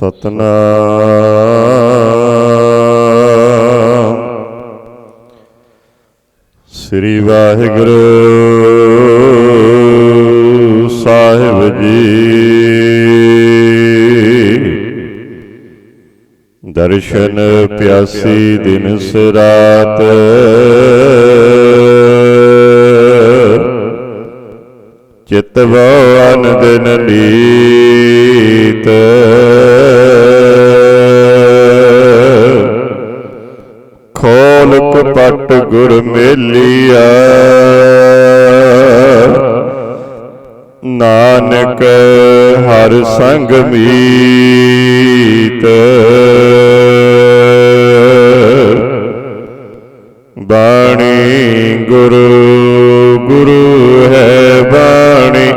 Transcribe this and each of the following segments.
ਸਤਨਾਮ। ਸ੍ਰੀ ਵਾਹਿਗੁਰੂ ਸਾਹਿਬ ਜੀ। ਦਰਸ਼ਨ ਪਿਆਸੀ ਦਿਨ ਸਰਾਤ। ਚਿਤਵੋ ਅਨ ਨੀਤ। ਗੁਰ ਮੇਲੀਆ ਨਾਨਕ ਹਰ ਸੰਗ ਮੀਤ। ਬਾਣੀ ਗੁਰੂ ਗੁਰੂ ਹੈ ਬਾਣੀ।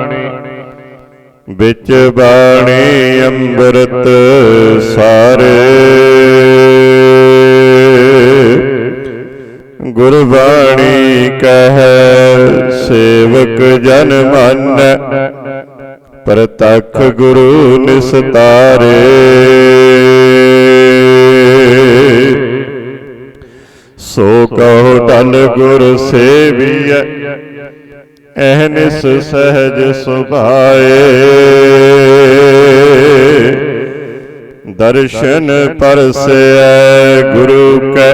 ਵਿੱਚ ਬਾਣੀ ਅੰਮ੍ਰਿਤ ਸਾਰੇ। ਗੁਰਬਾਣੀ ਕਹੈ, ਸੇਵਕ ਜਨ ਮਨ, ਪ੍ਰਤਖ ਗੁਰੂ ਨਿਸਤਾਰੇ। ਸੋ ਕਹੋ ਤਨ ਗੁਰ ਸੇਵੀਐ ਅਹਨਿਸ ਸਹਜ ਸੁਭਾਏ। ਦਰਸ਼ਨ ਪਰਸੈ ਗੁਰੂ ਕੈ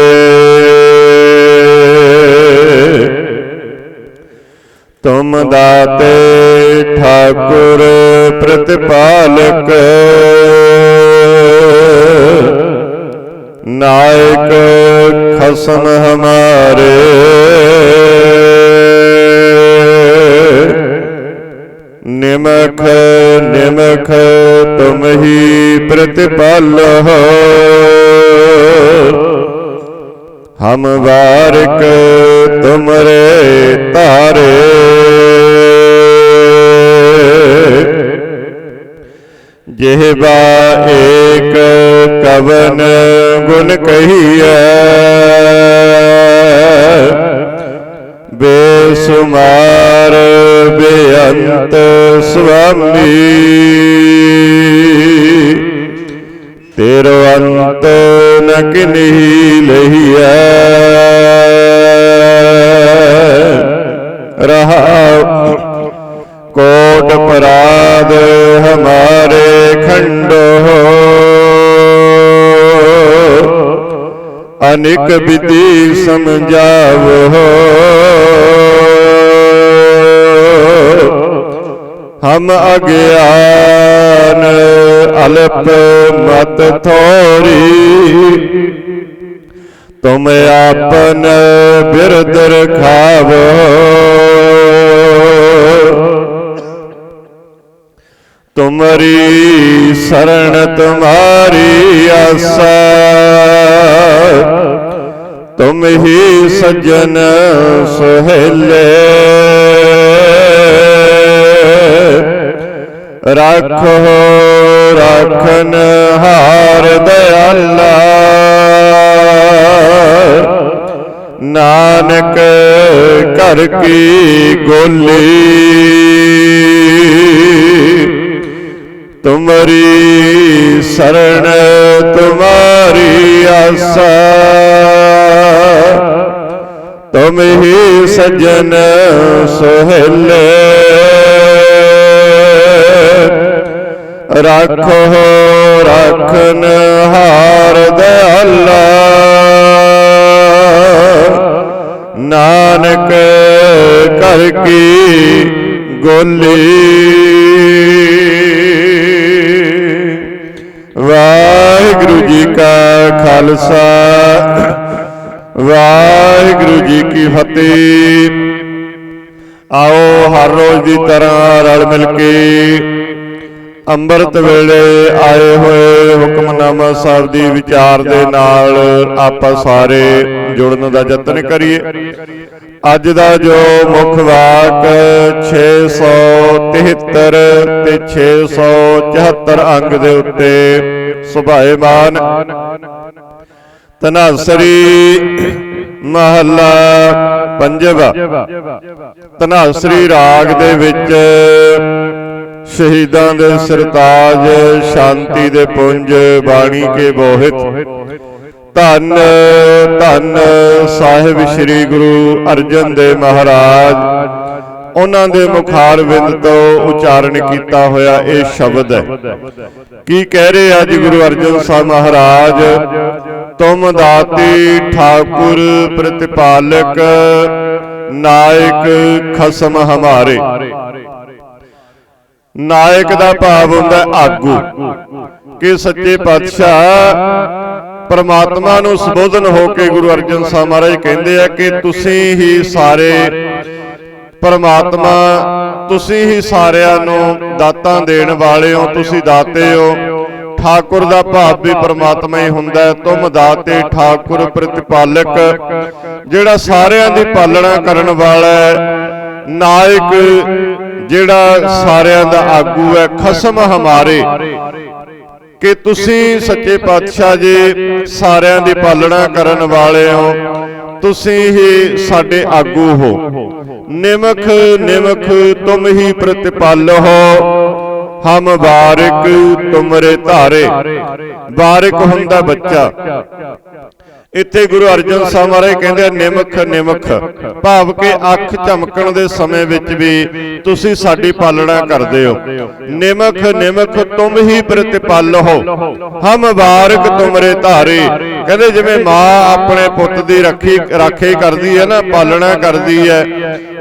ਤੁਮ ਦਾਤੇ ਠਾਕੁਰ ਪ੍ਰਤਿਪਾਲਕ। ਨਾਇਕ ਖਸਮ ਹਮਾਰੇ। ਨਿਮਖ ਨਿਮਖ ਤੁਮ ਹੀ ਪ੍ਰਤਿਪਾਲ ਹੋ। ਹਮ ਵਾਰਿਕ ਤੁਮਰੇ ਤਾਰੇ ਜਿਹਵਾ ਏਕ ਕਵਨ ਗੁਣ ਕਹੀਐ। ਬੇਸੁਮਾਰ ਬੇਅੰਤ ਸੁਆਮੀ ਤੇਰੋ ਅੰਤ ਨ ਰਹਾ ਕੋਟ ਪਰਾਦ ਹਮਾਰੇ ਖੰਡੋ। ਅਨਿਕ ਵਿਧੀ ਸਮਝਾਵੋ। ਹਮ ਅਗਿਆਨ ਅਲਪ ਮਤ ਥੋਰੀ ਤੁਮ ਆਪਨ ਬਿਰਦ ਰਖਾਵੋ। ਤੁਮਰੀ ਸਰਣ ਤੁਮਾਰੀ ਆਸਾ। ਤੁਮ ਹੀ ਸਜਣ ਸੁਹੇਲੇ। ਰਾਖੋ ਰਾਖਨ ਹਾਰ ਦਇਆਲਾ ਨਾਨਕ ਘਰ ਕੀ ਗੋਲੀ। ਤੁਮਰੀ ਸਰਣ ਤੁਮਾਰੀ ਆਸਾ। ਤੁਮ ਤੁਮ ਹੀ ਸਜਣ ਸੁਹੇਲੇ। ਰੱਖੋ ਰੱਖਨ ਹਾਰ ਦਇਆਲਾ ਨਾਨਕ ਕਰ ਕੀ ਗੋਲੀ ਵਾਹਿਗੁਰੂ ਜੀ ਕਾ ਖਾਲਸਾ ਵਾਹਿਗੁਰੂ ਜੀ ਕੀ ਫਤਿਹ ਆਓ ਹਰ ਰੋਜ਼ ਦੀ ਤਰ੍ਹਾਂ ਰਲ ਮਿਲ ਕੇ ਅੰਮ੍ਰਿਤ ਵੇਲੇ ਆਏ ਹੋਏ ਹੁਕਮਨਾਮਾ ਸਾਹਿਬ ਦੀ ਵਿਚਾਰ ਦੇ ਨਾਲ ਆਪਾਂ ਸਾਰੇ ਜੁੜਨ ਦਾ ਯਤਨ ਕਰੀਏ। ਅੱਜ ਦਾ ਜੋ ਮੁੱਖ ਵਾਕ 673 ਤੇ 674 ਅੰਗ ਦੇ ਉੱਤੇ ਸੁਭਾਏਮਾਨ ਤਨਾਸਰੀ ਮਹੱਲਾ ਪੰਜਵਾ। ਤਨਾਸਰੀ ਰਾਗ ਦੇ ਵਿੱਚ ਸ਼ਹੀਦਾਂ ਦੇ ਸਰਤਾਜ, ਸ਼ਾਂਤੀ ਦੇ ਪੁੰਜ, ਬਾਣੀ ਕੇ ਬੋਹਿਤ। ਧੰਨ ਧੰਨ ਸਾਹਿਬ ਸ੍ਰੀ ਗੁਰੂ ਅਰਜਨ ਦੇਵ ਮਹਾਰਾਜ। ਉਹਨਾਂ ਦੇ ਮੁਖਾਰ ਤੋਂ ਉਚਾਰਨ ਕੀਤਾ ਹੋਇਆ ਇਹ ਸ਼ਬਦ ਹੈ। ਕੀ ਕਹਿ ਰਹੇ ਅੱਜ ਗੁਰੂ ਅਰਜਨ ਸਾਹਿਬ ਮਹਾਰਾਜ? ਤੁਮ ਦਾਤੀ ਠਾਕੁਰ ਪ੍ਰਤਿਪਾਲਕ, ਨਾਇਕ ਖਸਮ ਹਮਾਰੇ। ਨਾਇਕ ਦਾ ਭਾਵ ਹੁੰਦਾ ਆਗੂ। ਕਿ ਸੱਚੇ ਪਾਤਸ਼ਾਹ ਪਰਮਾਤਮਾ ਨੂੰ ਸੰਬੋਧਨ ਹੋ ਕੇ ਗੁਰੂ ਅਰਜਨ ਸਾਹਿਬ ਮਹਾਰਾਜ ਕਹਿੰਦੇ ਆ ਕਿ ਤੁਸੀਂ ਹੀ ਸਾਰੇ ਪਰਮਾਤਮਾ ਤੁਸੀਂ ਹੀ ਸਾਰਿਆਂ ਨੂੰ ਦਾਤਾਂ ਦੇਣ ਵਾਲੇ ਹੋ ਤੁਸੀਂ ਦਾਤੇ ਹੋ। ਠਾਕੁਰ ਦਾ ਭਾਵ ਵੀ ਪਰਮਾਤਮਾ ਹੀ ਹੁੰਦਾ ਹੈ। ਤੁਮ ਦਾਤੇ ਠਾਕੁਰ ਪ੍ਰਤਿਪਾਲਕ ਜਿਹੜਾ ਸਾਰਿਆਂ ਦੀ ਪਾਲਣਾ ਕਰਨ ਵਾਲਾ ਹੈ। ਨਾਇਕ ਜਿਹੜਾ ਸਾਰਿਆਂ ਦਾ ਆਗੂ ਹੈ ਖਸਮ ਹਮਾਰੇ। ਕਿ ਤੁਸੀਂ ਸੱਚੇ ਪਾਤਸ਼ਾਹ ਜੀ ਸਾਰਿਆਂ ਦੀ ਪਾਲਣਾ ਕਰਨ ਵਾਲੇ ਹੋ। ਤੁਸੀਂ ਹੀ ਸਾਡੇ ਆਗੂ ਹੋ। ਨਿਮਖ ਨਿਮਖ ਤੁਮ ਹੀ ਪ੍ਰਤਿਪਾਲੋ ਹਮ ਬਾਰਿਕ ਤੁਮਰੇ ਧਾਰੇ। ਬਾਰਿਕ ਹੁੰਦਾ ਬੱਚਾ। ਇੱਥੇ ਗੁਰੂ ਅਰਜਨ ਸਾਹਿਬ ਮਹਾਰਾਜ ਕਹਿੰਦੇ ਨਿਮਖ ਨਿਮਖ ਭਾਵ ਕਿ ਅੱਖ ਝਮਕਣ ਦੇ ਸਮੇਂ ਵਿੱਚ ਵੀ ਤੁਸੀਂ ਸਾਡੀ ਪਾਲਣਾ ਕਰਦੇ ਹੋ। ਨਿਮਖ ਨਿਮਖ ਤੁਮ ਹੀ ਪ੍ਰਤਿਪਾਲ ਹੋ। ਹਮ ਬਾਰਕ ਤੁਮਰੇ ਧਾਰੇ। ਕਹਿੰਦੇ ਜਿਵੇਂ ਮਾਂ ਆਪਣੇ ਪੁੱਤ ਦੀ ਰੱਖੀ ਰਾਖੀ ਕਰਦੀ ਹੈ ਨਾ ਪਾਲਣਾ ਕਰਦੀ ਹੈ।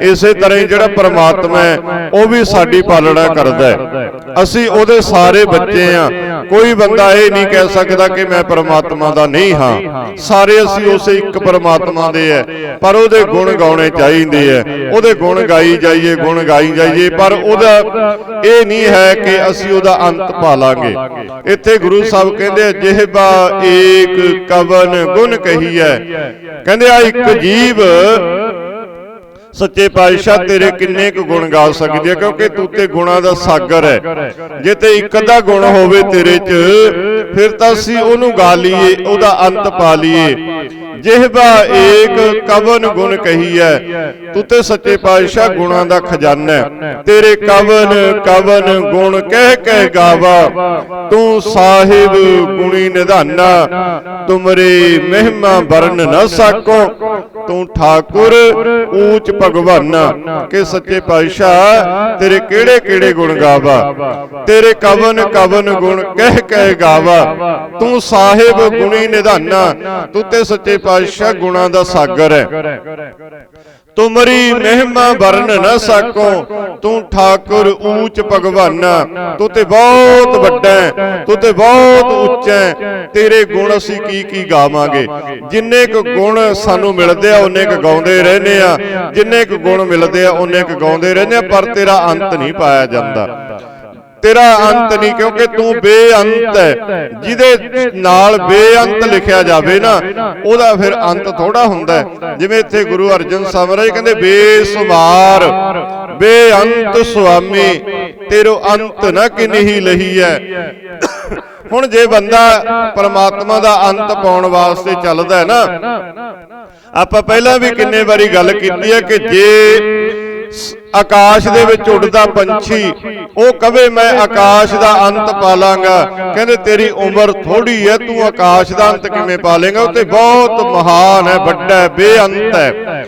ਇਸੇ ਤਰ੍ਹਾਂ ਹੀ ਜਿਹੜਾ ਪਰਮਾਤਮਾ ਹੈ ਉਹ ਵੀ ਸਾਡੀ ਪਾਲਣਾ ਕਰਦਾ ਹੈ। ਅਸੀਂ ਉਹਦੇ ਸਾਰੇ ਬੱਚੇ ਆ ਕੋਈ ਬੰਦਾ ਇਹ ਨਹੀਂ ਕਹਿ ਸਕਦਾ ਕਿ ਮੈਂ ਪਰਮਾਤਮਾ ਦਾ ਨਹੀਂ ਹਾਂ। ਸਾਰੇ ਅਸੀਂ ਉਸੇ ਇੱਕ ਪਰਮਾਤਮਾ ਦੇ ਐ ਪਰ ਉਹਦੇ ਗੁਣ ਗਾਉਣੇ ਚਾਹੀਦੇ ਐ ਉਹਦੇ ਗੁਣ ਗਾਈ ਜਾਈਏ ਗੁਣ ਗਾਈ ਜਾਈਏ। ਪਰ ਉਹਦਾ ਇਹ ਨਹੀਂ ਹੈ ਕਿ ਅਸੀਂ ਉਹਦਾ ਅੰਤ ਪਾ ਲਾਂਗੇ ਇੱਥੇ ਗੁਰੂ ਸਾਹਿਬ ਕਹਿੰਦੇ ਜਿਹਬਾ ਏਕ ਕਵਨ ਗੁਣ ਕਹੀਐ। ਕਹਿੰਦੇ ਆ ਇੱਕ ਜੀਵ ਸੱਚੇ ਪਾਤਸ਼ਾਹ ਤੇਰੇ ਕਿੰਨੇ ਕੁ ਗੁਣ ਗਾ ਸਕਦੀ ਹੈ ਕਿਉਂਕਿ ਤੂੰ ਤੇ ਗੁਣਾਂ ਦਾ ਸਾਗਰ ਹੈ। ਜੇ ਤੇ ਇੱਕ ਅੱਧਾ ਗੁਣ ਹੋਵੇ ਤੇਰੇ 'ਚ, ਫਿਰ ਤਾਂ ਅਸੀਂ ਉਹਨੂੰ ਗਾ ਲਈਏ, ਉਹਦਾ ਅੰਤ ਪਾ ਲਈਏ। ਜਿਹਬਾ ਏਕ ਕਵਨ ਗੁਣ ਕਹੀਐ ਤੂੰ ਤੇ ਸੱਚੇ ਪਾਤਸ਼ਾਹ ਗੁਣਾਂ ਦਾ ਖਜ਼ਾਨਾ ਹੈ। ਤੇਰੇ ਕਵਨ ਕਵਨ ਗੁਣ ਕਹਿ ਕਹਿ ਗਾਵਾ, ਤੂੰ ਸਾਹਿਬ ਗੁਣੀ ਨਿਧਾਨਾ, ਤੁਮਰੇ ਮਹਿਮਾ ਵਰਨ ਨਾ ਸਕੋ। ਤੂੰ ਠਾਕੁਰ ਊਚ ਭਗਵਾਨਾ, ਕਿ ਸੱਚੇ ਪਾਤਸ਼ਾਹ ਤੇਰੇ ਕਿਹੜੇ ਕਿਹੜੇ ਗੁਣ ਗਾਵਾ? ਤੇਰੇ ਕਵਨ ਕਵਨ ਗੁਣ ਕਹਿ ਕਹਿ ਗਾਵਾ? ਤੂੰ ਸਾਹਿਬ ਗੁਣੀ ਨਿਧਾਨਾ, ਤੂੰ ਤੇ ਸੱਚੇ ਪਾਤਸ਼ਾਹ ਗੁਣਾਂ ਦਾ ਸਾਗਰ ਹੈ। ਤੁਮਰੀ ਮਹਿਮਾ ਵਰਨ ਨ ਸਕੋ, ਤੂੰ ਠਾਕੁਰ ਊਚ ਭਗਵਾਨਾ, ਤੂੰ ਤੇ ਬਹੁਤ ਵੱਡਾ ਹੈ, ਤੂੰ ਤੇ ਬਹੁਤ ਉੱਚਾ ਹੈ, ਤੇਰੇ ਗੁਣ ਅਸੀਂ ਕੀ ਕੀ ਗਾਵਾਂਗੇ? ਜਿੰਨੇ ਕੁ ਗੁਣ ਸਾਨੂੰ ਮਿਲਦੇ ਆ, ਉਹਨੇ ਕੁ ਗਾਉਂਦੇ ਰਹਿੰਦੇ ਆ, ਜਿੰਨੇ ਕੁ ਗੁਣ ਮਿਲਦੇ ਆ, ਉਹਨੇ ਕੁ ਗਾਉਂਦੇ ਰਹਿੰਦੇ ਆ, ਪਰ ਤੇਰਾ ਅੰਤ ਨਹੀਂ ਪਾਇਆ ਜਾਂਦਾ। ਤੇਰਾ ਅੰਤ ਨਹੀਂ ਕਿਉਂਕਿ ਤੂੰ ਬੇਅੰਤ ਹੈ। ਜਿਹਦੇ ਨਾਲ ਬੇਅੰਤ ਲਿਖਿਆ ਜਾਵੇ ਨਾ ਉਹਦਾ ਫਿਰ ਅੰਤ ਥੋੜਾ ਹੁੰਦਾ ਜਿਵੇਂ ਇੱਥੇ ਗੁਰੂ ਅਰਜਨ ਸਾਹਿਬ ਮਹਾਰਾਜ ਕਹਿੰਦੇ ਬੇਸੁਮਾਰ ਬੇਅੰਤ ਸੁਆਮੀ ਤੇਰੋ ਅੰਤ ਨਾ ਕਿਨਹੀ ਲਹੀ ਹੈ। ਹੁਣ ਜੇ ਬੰਦਾ ਪਰਮਾਤਮਾ ਦਾ ਅੰਤ ਪਾਉਣ ਵਾਸਤੇ ਚੱਲਦਾ ਹੈ ਨਾ। ਆਪਾਂ ਪਹਿਲਾਂ ਵੀ ਕਿੰਨੇ ਵਾਰੀ ਗੱਲ ਕੀਤੀ ਹੈ ਕਿ ਜੇ ਆਕਾਸ਼ ਦੇ ਵਿੱਚ ਉੱਡਦਾ ਪੰਛੀ। ਉਹ ਕਵੇ ਮੈਂ ਆਕਾਸ਼ ਦਾ ਅੰਤ ਪਾਲਾਂਗਾ। ਕਹਿੰਦੇ ਤੇਰੀ ਉਮਰ ਥੋੜੀ ਹੈ ਤੂੰ ਆਕਾਸ਼ ਦਾ ਅੰਤ ਕਿਵੇਂ ਪਾਲੇਗਾ? ਉਹ ਤੇ ਬਹੁਤ ਮਹਾਨ ਹੈ ਵੱਡਾ ਬੇਅੰਤ ਹੈ।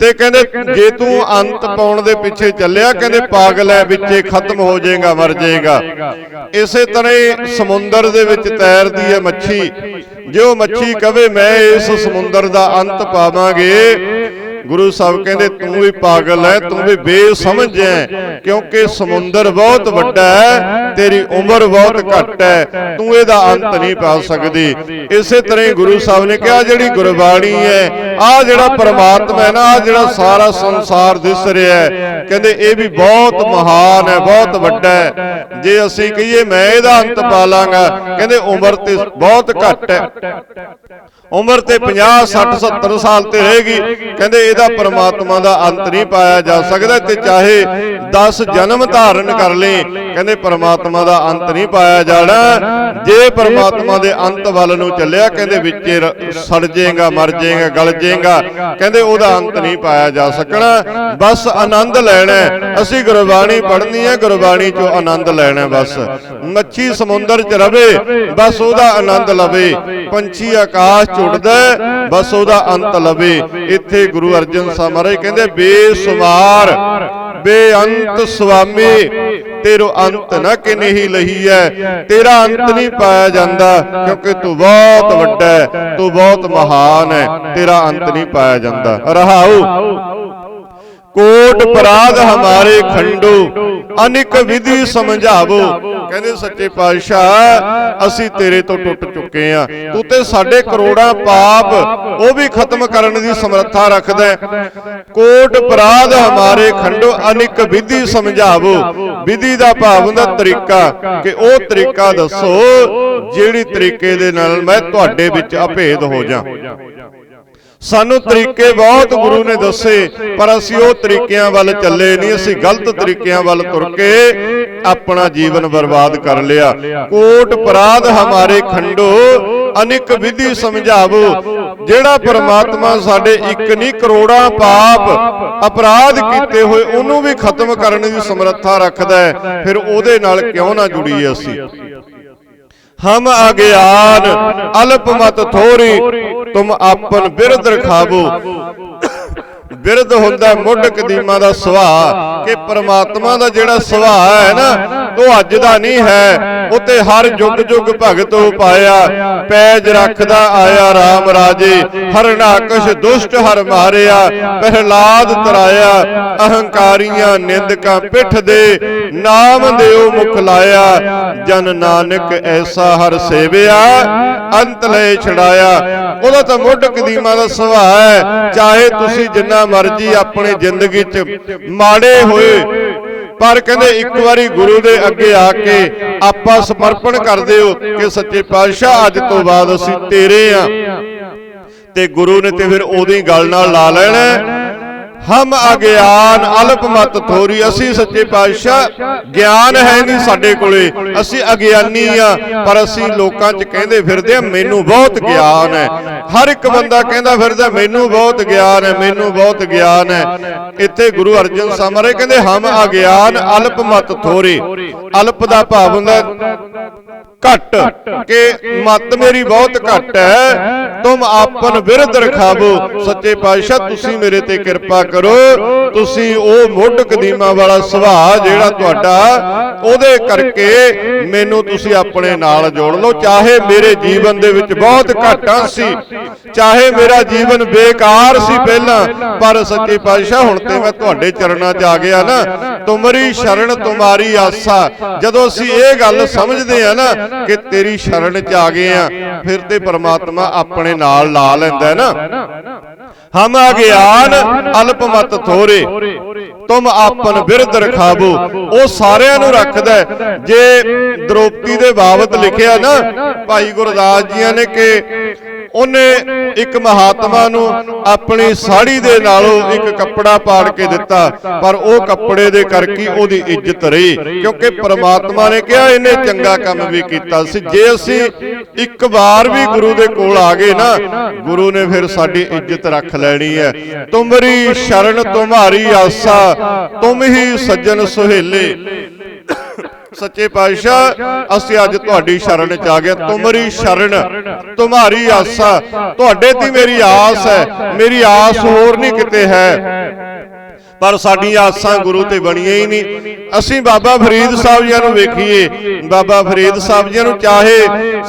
ਤੇ ਕਹਿੰਦੇ ਜੇ ਤੂੰ ਅੰਤ ਪਾਉਣ ਦੇ ਪਿੱਛੇ ਚੱਲਿਆ ਕਹਿੰਦੇ ਪਾਗਲ ਹੈ ਵਿੱਚੇ ਖਤਮ ਹੋ ਜਾਏਗਾ ਮਰ ਜਾਏਗਾ। ਇਸੇ ਤਰ੍ਹਾਂ ਹੀ ਸਮੁੰਦਰ ਦੇ ਵਿੱਚ ਤੈਰਦੀ ਹੈ ਮੱਛੀ। ਜੇ ਉਹ ਮੱਛੀ ਕਵੇ ਮੈਂ ਇਸ ਸਮੁੰਦਰ ਦਾ ਅੰਤ ਪਾਵਾਂਗੇ ਗੁਰੂ ਸਾਹਿਬ ਕਹਿੰਦੇ, ਤੂੰ ਵੀ ਪਾਗਲ ਹੈ, ਤੂੰ ਵੀ ਬੇਸਮਝ ਹੈ, ਕਿਉਂਕਿ ਸਮੁੰਦਰ ਬਹੁਤ ਵੱਡਾ ਹੈ, ਤੇਰੀ ਉਮਰ ਬਹੁਤ ਘੱਟ ਹੈ, ਤੂੰ ਇਹਦਾ ਅੰਤ ਨਹੀਂ ਪਾ ਸਕਦੀ। ਇਸੇ ਤਰ੍ਹਾਂ ਹੀ ਗੁਰੂ ਸਾਹਿਬ ਨੇ ਕਿਹਾ, ਜਿਹੜੀ ਗੁਰਬਾਣੀ ਹੈ ਆ ਜਿਹੜਾ ਪਰਮਾਤਮਾ ਹੈ ਨਾ ਆ ਜਿਹੜਾ ਸਾਰਾ ਸੰਸਾਰ ਦਿਸ ਰਿਹਾ ਹੈ ਕਹਿੰਦੇ ਇਹ ਵੀ ਬਹੁਤ ਮਹਾਨ ਹੈ ਬਹੁਤ ਵੱਡਾ ਹੈ। ਜੇ ਅਸੀਂ ਕਹੀਏ ਮੈਂ ਇਹਦਾ ਅੰਤ ਪਾ ਲਾਂਗਾ ਕਹਿੰਦੇ ਉਮਰ ਤੇ ਬਹੁਤ ਘੱਟ ਹੈ। ਉਮਰ ਤੇ 50 60 70 ਸਾਲ ਤੇ ਰਹੇਗੀ। ਕਹਿੰਦੇ ਇਹਦਾ ਪਰਮਾਤਮਾ ਦਾ ਅੰਤ ਨਹੀਂ ਪਾਇਆ ਜਾ ਸਕਦਾ ਤੇ ਚਾਹੇ 10 ਜਨਮ ਧਾਰਨ ਕਰ ਲੇ ਕਹਿੰਦੇ ਪਰਮਾਤਮਾ ਦਾ ਅੰਤ ਨਹੀਂ ਪਾਇਆ ਜਾਣਾ। ਜੇ ਪਰਮਾਤਮਾ ਦੇ ਅੰਤ ਵੱਲ ਨੂੰ ਚੱਲਿਆ ਕਹਿੰਦੇ ਵਿੱਚੇ ਸੜ ਜਾਏਗਾ ਮਰ ਜਾਏਗਾ ਗਲ ਜਾਏਗਾ। ਕਹਿੰਦੇ ਉਹਦਾ ਅੰਤ ਨਹੀਂ ਪਾਇਆ ਜਾ ਸਕਣਾ। ਬਸ ਆਨੰਦ ਲੈਣਾ ਅਸੀਂ ਗੁਰਬਾਣੀ ਪੜ੍ਹਨੀ ਹੈ, ਗੁਰਬਾਣੀ ਚੋਂ ਆਨੰਦ ਲੈਣਾ ਬਸ। ਮੱਛੀ ਸਮੁੰਦਰ 'ਚ ਰਵੇ, ਬਸ ਉਹਦਾ ਆਨੰਦ ਲਵੇ। ਪੰਛੀ ਆਕਾਸ਼ 'ਚ ਉੱਡਦਾ ਬਸ ਉਹਦਾ ਅੰਤ ਲਵੇ। ਇੱਥੇ ਗੁਰੂ ਅਰਜਨ ਸਾਹਿਬ ਮਹਾਰਾਜ ਕਹਿੰਦੇ, ਬੇਸੁਮਾਰ, ਬੇਅੰਤ ਸੁਆਮੀ ਤੇਰੋ ਅੰਤ ਨਾ ਕਿਨਹੀ ਲਹੀ ਹੈ ਤੇਰਾ ਅੰਤ ਨਹੀਂ ਪਾਇਆ ਜਾਂਦਾ ਕਿਉਂਕਿ ਤੂੰ ਬਹੁਤ ਵੱਡਾ ਹੈ ਤੂੰ ਬਹੁਤ ਮਹਾਨ ਹੈ। ਤੇਰਾ ਅੰਤ ਨਹੀਂ ਪਾਇਆ ਜਾਂਦਾ। ਰਹਾਉ ਕੋਟ ਪਰਾਧ ਹਮਾਰੇ ਖੰਡੋ ਅਨਿਕ ਵਿਧੀ ਸਮਝਾਵੋ। ਕਹਿੰਦੇ ਸੱਚੇ ਪਾਤਸ਼ਾਹ ਅਸੀਂ ਤੇਰੇ ਤੋਂ ਟੁੱਟ ਚੁੱਕੇ ਆ ਤੂੰ ਤੇ ਸਾਡੇ ਕਰੋੜਾਂ ਪਾਪ ਉਹ ਵੀ ਖਤਮ ਕਰਨ ਦੀ ਸਮਰੱਥਾ ਰੱਖਦਾ। ਕੋਟ ਪਰਾਧ ਹਮਾਰੇ ਖੰਡੋ ਅਨਿਕ ਵਿਧੀ ਸਮਝਾਵੋ। ਵਿਧੀ ਦਾ ਭਾਵ ਹੁੰਦਾ ਤਰੀਕਾ ਕਿ ਉਹ ਤਰੀਕਾ। ਦੱਸੋ ਜਿਹੜੀ ਤਰੀਕੇ ਦੇ ਨਾਲ ਮੈਂ ਤੁਹਾਡੇ ਵਿੱਚ ਅਭੇਦ ਹੋ ਜਾ। ਸਾਨੂੰ ਤਰੀਕੇ ਬਹੁਤ ਗੁਰੂ ਨੇ ਦੱਸੇ ਪਰ ਅਸੀਂ ਉਹ ਤਰੀਕਿਆਂ ਵੱਲ ਚੱਲੇ ਨਹੀਂ ਅਸੀਂ ਗਲਤ ਤਰੀਕਿਆਂ ਵੱਲ ਤੁਰ ਕੇ ਆਪਣਾ ਜੀਵਨ ਬਰਬਾਦ ਕਰ ਲਿਆ। ਕੋਟ ਪਰਾਧ ਹਮਾਰੇ ਖੰਡੋ ਅਨਿਕ ਵਿਧੀ ਸਮਝਾਵੋ ਜਿਹੜਾ ਪਰਮਾਤਮਾ ਸਾਡੇ ਇੱਕ ਨਹੀਂ ਕਰੋੜਾਂ ਪਾਪ ਅਪਰਾਧ ਕੀਤੇ ਹੋਏ ਉਹਨੂੰ ਵੀ ਖਤਮ ਕਰਨ ਦੀ ਸਮਰੱਥਾ ਰੱਖਦਾ ਹੈ। ਫਿਰ ਉਹਦੇ ਨਾਲ ਕਿਉਂ ਨਾ ਜੁੜੀਏ ਅਸੀਂ? ਹਮ ਅਗਿਆਨ ਅਲਪ ਮਤ ਥੋਰੀ ਤੁਮ ਆਪਨ ਬਿਰਧ ਰਖਾਵੋ। ਬਿਰਧ ਹੁੰਦਾ ਮੁੱਢ ਕਦੀਮਾ ਦਾ ਸੁਭਾਅ ਕਿ ਪ੍ਰਮਾਤਮਾ ਦਾ ਜਿਹੜਾ ਸੁਭਾਅ ਹੈ ਨਾ ਉਹ ਅੱਜ ਦਾ ਨਹੀਂ ਹੈ। ਉਤੇ ਹਰ ਯੁੱਗ ਯੁੱਗ ਭਗਤ ਪਾਇਆ। ਪੈਜ ਰੱਖਦਾ ਆਇਆ RAM ਰਾਜੇ। ਹਰਨਾਕਸ਼ ਦੁਸ਼ਟ ਹਰ ਮਾਰਿਆ। ਪਹਿਲਾਦ ਤਰਾਇਆ। ਅਹੰਕਾਰੀਆਂ ਨਿੰਦਕਾਂ ਪਿੱਠ ਦੇ ਨਾਮ ਦਿਓ ਮੁਖ ਲਾਇਆ। ਜਨ ਨਾਨਕ ਐਸਾ ਹਰ ਸੇਵਿਆ। ਅੰਤ ਲੈ ਛੜਾਇਆ ਉਹਦਾ ਤਾਂ ਮੁੱਢ ਕਦੀਮਾ ਦਾ ਸੁਭਾਅ ਹੈ। ਚਾਹੇ ਤੁਸੀਂ ਜਿੰਨਾ ਮਰਜ਼ੀ ਆਪਣੀ ਜ਼ਿੰਦਗੀ 'ਚ ਮਾੜੇ ਹੋਏ ਪਰ ਕਹਿੰਦੇ ਇੱਕ ਵਾਰੀ ਗੁਰੂ ਦੇ ਅੱਗੇ ਆ ਕੇ ਆਪਾਂ ਸਮਰਪਣ ਕਰਦੇ ਹੋ ਕਿ ਸੱਚੇ ਪਾਤਸ਼ਾਹ ਅੱਜ ਤੋਂ ਬਾਅਦ ਅਸੀਂ ਤੇਰੇ ਆ। ਤੇ ਗੁਰੂ ਨੇ ਤੇ ਫਿਰ ਉਹਦੀ ਗੱਲ ਨਾਲ ਲਾ ਲੈਣਾ। ਹਮ ਅਗਿਆਨ, ਅਲਪ ਮਤ ਥੋਰੀ, ਅਸੀਂ ਸੱਚੇ ਪਾਤਸ਼ਾਹ ਗਿਆਨ ਹੈ ਨਹੀਂ ਸਾਡੇ ਕੋਲੇ। ਅਸੀਂ ਅਗਿਆਨੀ ਆ, ਪਰ ਅਸੀਂ ਲੋਕਾਂ 'ਚ ਕਹਿੰਦੇ ਫਿਰਦੇ ਆ, ਮੈਨੂੰ ਬਹੁਤ ਗਿਆਨ ਹੈ। ਹਰ ਇੱਕ ਬੰਦਾ ਕਹਿੰਦਾ ਫਿਰਦਾ, ਮੈਨੂੰ ਬਹੁਤ ਗਿਆਨ ਹੈ, ਮੈਨੂੰ ਬਹੁਤ ਗਿਆਨ ਹੈ। ਇੱਥੇ ਗੁਰੂ ਅਰਜਨ ਸਾਹਿਬ ਮਹਾਰਾਜ ਕਹਿੰਦੇ, ਹਮ ਅਗਿਆਨ, ਅਲਪ ਮਤ ਥੋਰੀ। ਅਲਪ ਦਾ ਭਾਵ ਹੁੰਦਾ ਘੱਟ ਕਿ ਮਤ ਮੇਰੀ ਬਹੁਤ ਘੱਟ ਹੈ। ਤੁਮ ਆਪਨ ਵਿਰਧ ਰਖਾਵੋ। ਸੱਚੇ ਪਾਤਸ਼ਾਹ, ਤੁਸੀਂ ਮੇਰੇ ਤੇ ਕਿਰਪਾ ਕਰੋ। ਤੁਸੀਂ ਉਹ ਮੁੱਢ ਕਦੀਮਾ ਵਾਲਾ ਸੁਭਾਅ ਜਿਹੜਾ ਤੁਹਾਡਾ, ਉਹਦੇ ਕਰਕੇ ਮੈਨੂੰ ਤੁਸੀਂ ਆਪਣੇ ਨਾਲ ਜੋੜ ਲਓ। ਚਾਹੇ ਮੇਰੇ ਜੀਵਨ ਦੇ ਵਿੱਚ ਬਹੁਤ ਘਾਟਾਂ ਸੀ, ਚਾਹੇ ਮੇਰਾ ਜੀਵਨ ਬੇਕਾਰ ਸੀ ਪਹਿਲਾਂ, ਪਰ ਸੱਚੇ ਪਾਤਸ਼ਾਹ, ਹੁਣ ਤੇ ਮੈਂ ਤੁਹਾਡੇ ਚਰਨਾਂ 'ਚ ਆ ਗਿਆ ਨਾ। ਤੁਮਰੀ ਸ਼ਰਨ, ਤੁਮਾਰੀ ਆਸਾ। ਜਦੋਂ ਅਸੀਂ ਇਹ ਗੱਲ ਸਮਝਦੇ ਆ ਨਾ ਕਿ ਤੇਰੀ ਸ਼ਰਨ 'ਚ ਆ ਗਏ ਆ, ਫਿਰ ਤੇ ਪਰਮਾਤਮਾ ਆਪਣੇ ਨਾਲ ਲਾ ਲੈਂਦਾ ਹੈ ਨਾ। ਹਮ ਅਗਿਆਨ ਅਲਪ ਮਤ ਥੋਰੇ, ਤੁਮ ਆਪਨ ਬਿਰਧ ਰਖਾਵੋ, ਉਹ ਸਾਰਿਆਂ ਨੂੰ ਰੱਖਦਾ ਜੇ ਦ੍ਰੋਪਦੀ ਦੇ ਬਾਬਤ ਲਿਖਿਆ ਨਾ, ਭਾਈ ਗੁਰਦਾਸ ਜੀਆਂ ਨੇ ਕਿ ਉਹਨੇ ਇੱਕ ਮਹਾਤਮਾ ਨੂੰ ਆਪਣੀ ਸਾੜੀ ਦੇ ਨਾਲੋਂ ਇੱਕ ਕੱਪੜਾ ਪਾੜ ਕੇ ਦਿੱਤਾ, ਪਰ ਉਹ ਕੱਪੜੇ ਦੇ ਕਰਕੇ ਉਹਦੀ ਇੱਜ਼ਤ ਰਹੀ, ਕਿਉਂਕਿ ਪ੍ਰਮਾਤਮਾ ਨੇ ਕਿਹਾ ਇਹਨੇ ਚੰਗਾ ਕੰਮ ਵੀ ਕੀਤਾ। ਸੀ। ਜੇ ਅਸੀਂ ਇੱਕ ਵਾਰ ਵੀ ਗੁਰੂ ਦੇ ਕੋਲ ਆ ਗਏ ਨਾ, ਗੁਰੂ ਨੇ ਫਿਰ ਸਾਡੀ ਇੱਜ਼ਤ ਰੱਖ ਲੈਣੀ ਹੈ। ਤੁਮਰੀ ਸ਼ਰਨ, ਤੁਮਾਰੀ ਆਸਾ, ਤੁਮ ਹੀ ਸੱਜਣ ਸੁਹੇਲੇ। ਸੱਚੇ ਪਾਤਸ਼ਾਹ, ਅਸੀਂ ਅੱਜ ਤੁਹਾਡੀ ਸ਼ਰਨ ਚ ਆ ਗਏ। ਤੁਮਰੀ ਸ਼ਰਨ, ਤੁਮਾਰੀ ਆਸਾ, ਤੁਹਾਡੇ ਤੇ ਮੇਰੀ ਆਸ ਹੈ। ਮੇਰੀ ਆਸ ਹੋਰ ਨਹੀਂ ਕਿਤੇ ਹੈ। ਪਰ ਸਾਡੀਆਂ ਆਸਾਂ ਗੁਰੂ ਤੇ ਬਣੀਆਂ ਹੀ ਨਹੀਂ। ਅਸੀਂ ਬਾਬਾ ਫਰੀਦ ਸਾਹਿਬ ਜੀ ਨੂੰ ਵੇਖੀਏ ਬਾਬਾ ਫਰੀਦ ਸਾਹਿਬ ਜੀ ਨੂੰ ਚਾਹੇ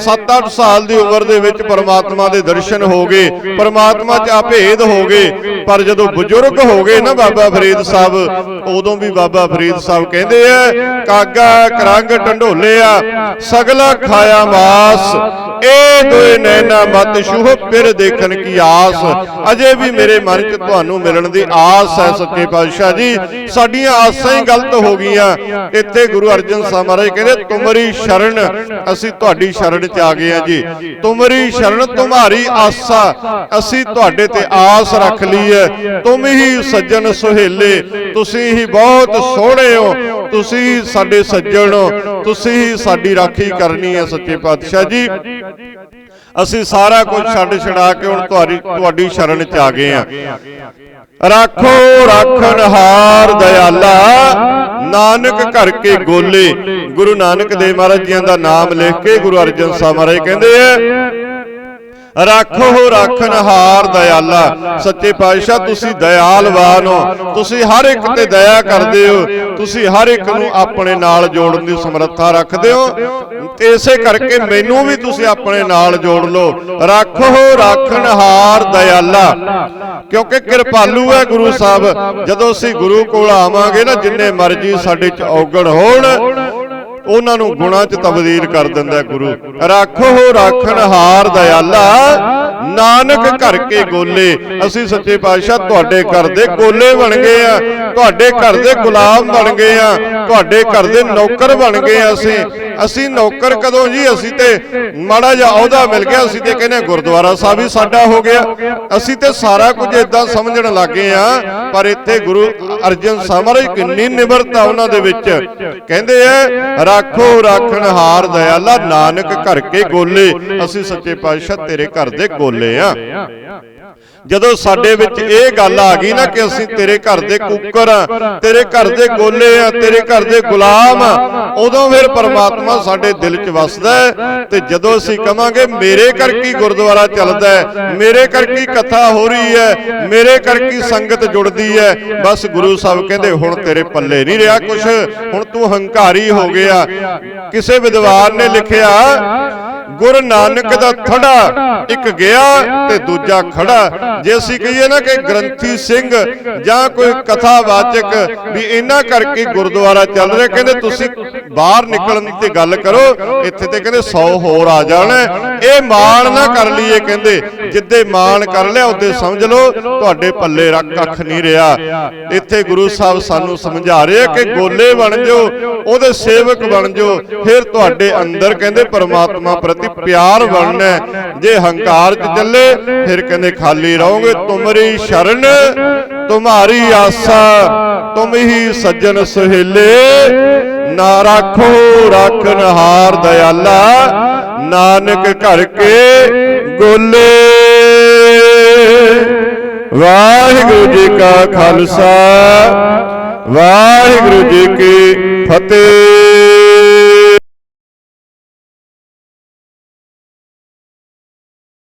7-8 ਸਾਲ ਦੀ ਉਮਰ ਦੇ ਵਿੱਚ ਪਰਮਾਤਮਾ ਦੇ ਦਰਸ਼ਨ ਹੋ ਗਏ ਪਰਮਾਤਮਾ 'ਚ ਅਭੇਦ ਹੋ ਗਏ ਪਰ ਜਦੋਂ ਬਜ਼ੁਰਗ ਹੋ ਗਏ ਨਾ ਬਾਬਾ ਫਰੀਦ ਸਾਹਿਬ ਉਦੋਂ ਵੀ ਬਾਬਾ ਫਰੀਦ ਸਾਹਿਬ ਕਹਿੰਦੇ ਆ ਕਾਗਾ ਕਰੰਗ ਢੰਡੋਲਿਆ ਸਗਲਾ ਖਾਇਆ ਮਾਸ ਇਹ ਦੋਏ ਨੈਣਾ ਮਤ ਸ਼ੁਭ ਫਿਰ ਦੇਖਣ ਕੀ ਆਸ ਅਜੇ ਵੀ ਮੇਰੇ ਮਨ 'ਚ ਤੁਹਾਨੂੰ ਮਿਲਣ ਦੀ ਆਸ ਹੈ ਸੱਚੇ ਪਾਤਸ਼ਾਹ ਜੀ, ਸਾਡੀਆਂ ਆਸਾਂ ਹੀ ਗਲਤ ਹੋ ਗਈਆਂ। ਇੱਥੇ ਗੁਰੂ ਅਰਜਨ ਸਾਹਿਬ ਮਹਾਰਾਜ ਕਹਿੰਦੇ, ਤੁਮਰੀ ਸ਼ਰਨ, ਅਸੀਂ ਤੁਹਾਡੀ ਸ਼ਰਨ 'ਚ ਆ ਗਏ ਆ ਜੀ। ਤੁਮਰੀ ਸ਼ਰਨ ਤੁਮਾਰੀ ਆਸਾ, ਅਸੀਂ ਤੁਹਾਡੇ ਤੇ ਆਸ ਰੱਖ ਲਈ ਹੈ। ਤੁਮ ਹੀ ਸੱਜਣ ਸੁਹੇਲੇ, ਤੁਸੀਂ ਹੀ ਬਹੁਤ ਸੋਹਣੇ ਹੋ। ਤੁਸੀਂ ਸਾਡੇ ਸੱਜਣ ਹੋ। ਤੁਸੀਂ ਹੀ ਸਾਡੀ ਰਾਖੀ ਕਰਨੀ ਹੈ ਸੱਚੇ ਪਾਤਸ਼ਾਹ ਜੀ। ਅਸੀਂ ਸਾਰਾ ਕੁਝ ਛੱਡ ਛਡਾ ਕੇ ਹੁਣ ਤੁਹਾਡੀ ਤੁਹਾਡੀ ਸ਼ਰਨ ਚ ਆ ਗਏ ਆ ਰੱਖੋ, ਰਾਖਣ ਹਾਰ ਦਇਆਲਾ। ਨਾਨਕ ਘਰ ਕੇ ਗੋਲੇ। ਗੁਰੂ ਨਾਨਕ ਦੇਵ ਮਹਾਰਾਜ ਜੀਆਂ ਦਾ ਨਾਮ ਲਿਖ ਕੇ ਗੁਰੂ ਅਰਜਨ ਸਾਹਿਬ ਮਹਾਰਾਜ ਕਹਿੰਦੇ ਆ ਰੱਖੋ ਰਾਖਣ ਹਾਰ ਦਇਆਲਾ। ਸੱਚੇ ਪਾਤਸ਼ਾਹ ਤੁਸੀਂ ਦਇਆਲਵਾਨ ਹੋ। ਤੁਸੀਂ ਹਰ ਇੱਕ ਤੇ ਦਇਆ ਕਰਦੇ ਹੋ। ਤੁਸੀਂ ਹਰ ਇੱਕ ਨੂੰ ਆਪਣੇ ਨਾਲ ਜੋੜਨ ਦੀ ਸਮਰੱਥਾ ਰੱਖਦੇ ਹੋ। ਇਸੇ ਕਰਕੇ ਮੈਨੂੰ ਵੀ ਤੁਸੀਂ ਆਪਣੇ ਨਾਲ ਜੋੜ ਲਓ। ਰੱਖੋ ਰਾਖਣ ਹਾਰ ਦਇਆਲਾ। ਕਿਉਂਕਿ ਕਿਰਪਾਲੂ ਹੈ ਗੁਰੂ ਸਾਹਿਬ। ਜਦੋਂ ਅਸੀਂ ਗੁਰੂ ਕੋਲ ਆਵਾਂਗੇ ਨਾ ਜਿੰਨੇ ਮਰਜ਼ੀ ਸਾਡੇ ਚ ਔਗਣ ਹੋਣ ਉਹਨਾਂ ਨੂੰ ਗੁਣਾ 'ਚ ਤਬਦੀਲ ਕਰ ਦਿੰਦਾ ਗੁਰੂ। ਰੱਖੋ ਰਾਖਣ ਹਾਰ ਦਇਆਲਾ। ਨਾਨਕ ਘਰ ਕੇ ਗੋਲੇ। ਅਸੀਂ ਸੱਚੇ ਪਾਤਸ਼ਾਹ ਤੁਹਾਡੇ ਘਰ ਦੇ ਗੋਲੇ ਬਣ ਗਏ ਆ। ਤੁਹਾਡੇ ਘਰ ਦੇ ਗੁਲਾਮ ਬਣ ਗਏ ਆ। ਤੁਹਾਡੇ ਘਰ ਦੇ ਨੌਕਰ ਬਣ ਗਏ ਆ ਅਸੀਂ। ਅਸੀਂ ਨੌਕਰ ਕਦੋਂ ਜੀ? ਅਸੀਂ ਤੇ ਮਾੜਾ ਜਿਹਾ ਅਹੁਦਾ ਮਿਲ ਗਿਆ। ਅਸੀਂ ਤੇ ਕਹਿੰਦੇ ਗੁਰਦੁਆਰਾ ਸਾਹਿਬ ਹੀ ਸਾਡਾ ਹੋ ਗਿਆ। ਅਸੀਂ ਤੇ ਸਾਰਾ ਕੁਝ ਇਦਾਂ ਸਮਝਣ ਲੱਗੇ ਆ। ਪਰ ਇੱਥੇ ਗੁਰੂ ਅਰਜਨ ਸਾਹਿਬ ਮਹਾਰਾਜ ਕਿੰਨੀ ਨਿਮਰਤਾ ਉਹਨਾਂ ਦੇ ਵਿੱਚ। ਕਹਿੰਦੇ ਆ ਰੱਖੋ ਰਾਖਣ ਹਾਰ ਦਇਆਲਾ ਨਾਨਕ ਘਰ ਕੇ ਗੋਲੇ। ਅਸੀਂ ਸੱਚੇ ਪਾਤਸ਼ਾਹ ਤੇਰੇ ਘਰ ਦੇ ਗੋਲੇ ਆ। ਜਦੋਂ ਸਾਡੇ ਵਿੱਚ ਇਹ ਗੱਲ ਆ ਗਈ ਨਾ ਕਿ ਅਸੀਂ ਤੇਰੇ ਘਰ ਦੇ ਕੁੱਕਰ ਆ ਤੇਰੇ ਘਰ ਦੇ ਗੋਲੇ ਆ ਤੇਰੇ ਘਰ ਦੇ ਗੁਲਾਮ ਆ। ਉਦੋਂ ਫਿਰ ਪਰਮਾਤਮਾ ਸਾਡੇ ਦਿਲ 'ਚ ਵਸਦਾ ਹੈ ਤੇ ਜਦੋਂ ਅਸੀਂ ਕਵਾਂਗੇ ਮੇਰੇ ਕਰ ਕੀ ਗੁਰਦੁਆਰਾ ਚੱਲਦਾ ਹੈ? ਮੇਰੇ ਕਰ ਕੀ ਕਥਾ ਹੋ ਰਹੀ ਹੈ? ਮੇਰੇ ਕਰ ਕੀ ਸੰਗਤ ਜੁੜਦੀ ਹੈ? ਬਸ ਗੁਰੂ ਸਾਹਿਬ ਕਹਿੰਦੇ ਹੁਣ ਤੇਰੇ ਪੱਲੇ ਨਹੀਂ ਰਿਹਾ ਕੁਛ। ਹੁਣ ਤੂੰ ਹੰਕਾਰੀ ਹੋ ਗਿਆ। ਕਿਸੇ ਵਿਦਵਾਨ ਨੇ ਲਿਖਿਆ ਗੁਰੂ ਨਾਨਕ ਦਾ ਥੜਾ ਇੱਕ ਗਿਆ ਤੇ ਦੂਜਾ ਖੜਾ। ਜੇ ਅਸੀਂ ਕਹੀਏ ਨਾ ਕਿ ਗ੍ਰੰਥੀ ਸਿੰਘ ਜਾਂ ਕੋਈ ਕਥਾਵਾਚਕ ਵੀ ਇਹਨਾਂ ਕਰਕੇ ਗੁਰਦੁਆਰਾ ਚੱਲ ਰਿਹਾ ਕਹਿੰਦੇ ਤੁਸੀਂ ਬਾਹਰ ਨਿਕਲਣ ਤੇ ਗੱਲ ਕਰੋ ਇੱਥੇ ਤੇ ਕਹਿੰਦੇ 100 ਹੋਰ ਆ ਜਾਣ। ਇਹ ਮਾਣ ਨਾ ਕਰ ਲਈਏ ਕਹਿੰਦੇ ਜਿੱਦੇ ਮਾਣ ਕਰ ਲਿਆ ਉਹਦੇ ਸਮਝ ਲਓ ਤੁਹਾਡੇ ਪੱਲੇ ਰੱਖ ਕੱਖ ਨਹੀਂ ਰਿਹਾ। ਇੱਥੇ ਗੁਰੂ ਸਾਹਿਬ ਸਾਨੂੰ ਸਮਝਾ ਰਹੇ ਆ ਕਿ ਗੋਲੇ ਬਣ ਜਾਓ ਉਹਦੇ ਸੇਵਕ ਬਣ ਜਾਓ ਫਿਰ ਤੁਹਾਡੇ ਅੰਦਰ ਕਹਿੰਦੇ ਪਰਮਾਤਮਾ ਪ੍ਰਤੀ ਪਿਆਰ ਬਣਨਾ ਜੇ ਹੰਕਾਰ ਚ ਚੱਲੇ ਫਿਰ ਕਹਿੰਦੇ ਖਾਲੀ ਰਹੋਗੇ। ਤੁਮਰੀ ਸ਼ਰਨ, ਤੁਮਾਰੀ ਆਸਾ, ਤੁਮ ਹੀ ਸੱਜਣ ਸੁਹੇਲੇ। ਨਾ ਰੱਖੋ ਰਾਖਨ ਹਾਰ ਦਇਆਲਾ ਨਾਨਕ ਘਰ ਕੇ ਗੋਲੇ। ਵਾਹਿਗੁਰੂ ਜੀ ਕਾ ਖਾਲਸਾ, ਵਾਹਿਗੁਰੂ ਜੀ ਕੀ ਫਤਿਹ।